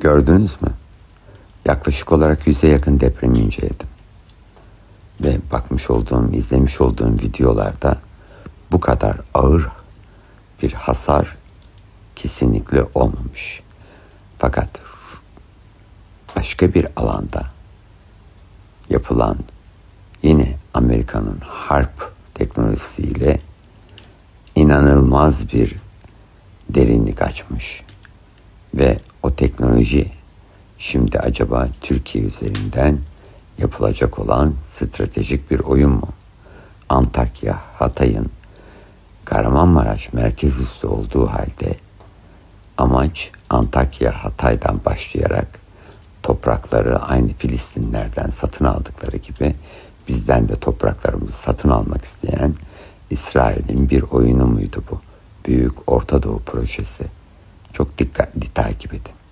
Gördünüz mü? Yaklaşık olarak yüze yakın depremi inceledim. Ve bakmış olduğum, izlemiş olduğum videolarda bu kadar ağır bir hasar kesinlikle olmamış. Fakat başka bir alanda yapılan yine Amerika'nın harp teknolojisiyle inanılmaz bir derinlik açmış. Ve teknoloji şimdi acaba Türkiye üzerinden yapılacak olan stratejik bir oyun mu? Antakya, Hatay'ın Kahramanmaraş merkez üstü olduğu halde amaç Antakya, Hatay'dan başlayarak toprakları aynı Filistinlerden satın aldıkları gibi bizden de topraklarımızı satın almak isteyen İsrail'in bir oyunu muydu bu? Büyük Orta Doğu projesi. Çok dikkatli takip edin.